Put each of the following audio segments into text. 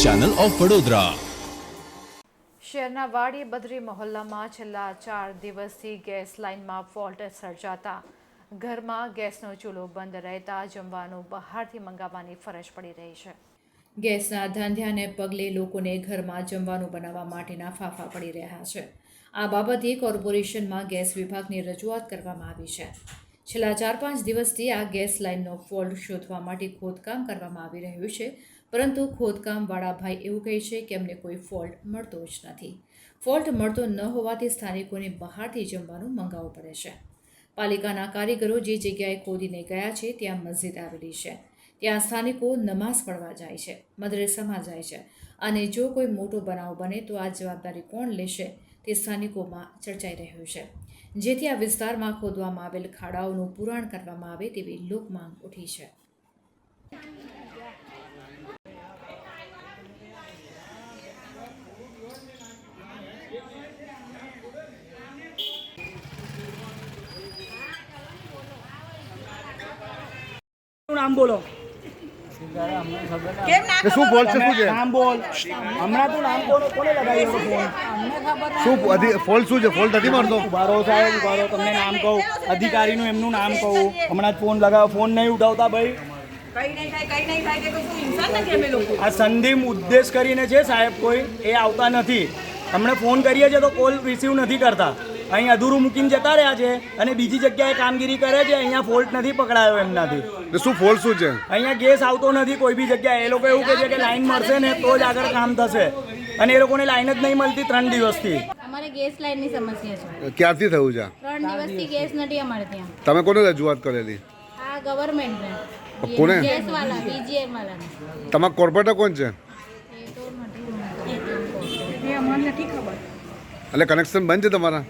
Channel of Vadodara. શહેરના વાડી બદ્રી મહોલ્લામાં છેલ્લા ચાર દિવસથી ગેસ લાઇનમાં ફોલ્ટ સર્જાતા. ઘરમાં ગેસનો ચૂલો બંધ રહેતા જમવાનું બહારથી મંગાવવાની ફરજ પડી રહી છે. ગેસના ધાંધ્યાને પગલે લોકોને ઘરમાં જમવાનું બનાવવા માટેના ફાફા પડી રહ્યા છે. આ બાબતે કોર્પોરેશનમાં ગેસ વિભાગની રજૂઆત કરવામાં આવી છે. છેલ્લા ચાર પાંચ દિવસથી આ ગેસ લાઇનનો ફોલ્ટ શોધવા માટે ખોદકામ કરવામાં આવી રહ્યું છે. પરંતુ ખોદકામવાળા ભાઈ એવું કહે છે કે અમને કોઈ ફોલ્ટ મળતો જ નથી. ફોલ્ટ મળતો ન હોવાથી સ્થાનિકોને બહારથી જમવાનું મંગાવવું પડે છે. પાલિકાના કારીગરો જે જગ્યાએ ખોદીને ગયા છે ત્યાં મસ્જિદ આવેલી છે. ત્યાં સ્થાનિકો નમાઝ પઢવા જાય છે, મદરેસામાં જાય છે અને જો કોઈ મોટો બનાવ બને તો આ જવાબદારી કોણ લેશે તે સ્થાનિકોમાં ચર્ચાઈ રહ્યું છે. જેથી આ વિસ્તારમાં ખોદવામાં આવેલ ખાડાઓનું પુરાણ કરવામાં આવે તેવી લોકમાંગ ઉઠી છે. નામ બોલો. કે શું બોલ છે શું છે? નામ બોલ. હમણાં તું નામ બોલો કોને લગાવી ફોન શું ફોલ્ટ શું છે? ફોલ્ટ નથી મારતો? ઉભારો સાહેબ ઉભારો તમને નામ કહું. અધિકારીનું એમનું નામ કહું. હમણાં જ ફોન લગાવો. ફોન નહીં ઉઠાવતા ભાઈ. કઈ નહીં થાય કઈ નહીં થાય કે કોઈ શું ઇન્સાન નથી અમે લોકો? આ સંધિમ ઉદ્દેશ કરીને છે સાહેબ કોઈ એ આવતા નથી. હમણાં ફોન કરીએ છીએ તો કોલ રિસીવ નથી કરતા. અહીં અધૂરું મૂકીને જતા રહ્યા છે અને બીજી જગ્યાએ કામગીરી કરે છે અહીંયા ફોલ્ટ નથી પકડાયો એમનાથી. શું ફોલ્ટ શું છે? અહીંયા ગેસ આવતો નથી કોઈ બી જગ્યાએ. એ લોકો એવું કહે છે કે લાઈન મળશે ને તો જ આગળ કામ થશે. અને એ લોકોને લાઈન જ નહીં મળતી ત્રણ દિવસથી. અમારે ગેસ લાઈનની સમસ્યા છે. ક્યારથી થયું છે? ત્રણ દિવસથી ગેસ નથી અમારે ત્યાં. તમે કોને રજૂઆત કરેલી? આ ગવર્મેન્ટને કોને? ગેસ વાળા બીજીએમ વાળાને. તમારા કોર્પોરેટર કોણ છે એ તો નથી એ અમને નથી ખબર એટલે કનેક્શન બંધ છે તમારા?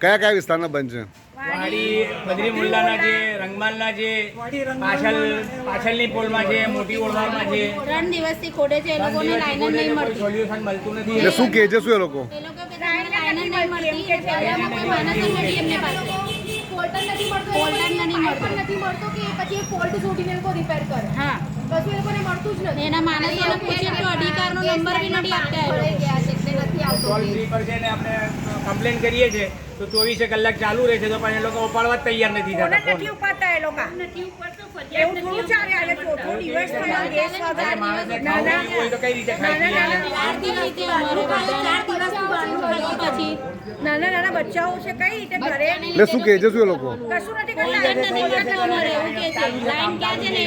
કયા કયા વિસ્તારના બંધ છે? વાડી બદ્રી મુલ્લાના છે રંગમાલના છે પાછળ પાછળની પોલમાં છે મોટી ઓળવારમાં છે ત્રણ દિવસથી ખોડે છે એ લોકોને લાઈન જ નહીં મળતી. સોલ્યુશન મળતું નથી. એટલે શું કહે છે શું એ લોકો? એ લોકો કે લાઈન જ નહીં મળતી. પહેલામાં કોઈ માણસ જ નથી એમને પાસે. ફોલ્ટ નથી મળતો. ફોલ્ટ નથી મળતો. પણ નથી મળતો કે પછી ફોલ્ટ શોધીને લોકો રિપેર કરે. હા. કશું એ લોકોને મળતું જ નથી. એના માણસોને પૂછે તો અધિકારનો નંબર બી નથી આપતા એ લોકો. ટોલ ફ્રી પર છે ને આપણે કમ્પ્લેન કરીએ છીએ તો ચોવીસે કલાક ચાલુ રહે છે તો પણ એ લોકો ઉપાડવા જ તૈયાર નથી થતા. નથી ઉપાડતા એ લોકો. એવું થોડું ચાલે આજે ચોથો દિવસ થયો ગેસ વગર ના ના હોય તો કઈ રીતે ખાઈ પીએ ચાર દિવસથી અમારે પછી નાના નાના બચ્ચાઓ છે કઈ રીતે ઘરે એટલે શું કહે છે શું લોકો? કશું નથી કરતા નથી મળતો અમારે એવું કે છે. લાઈન ક્યાં છે ને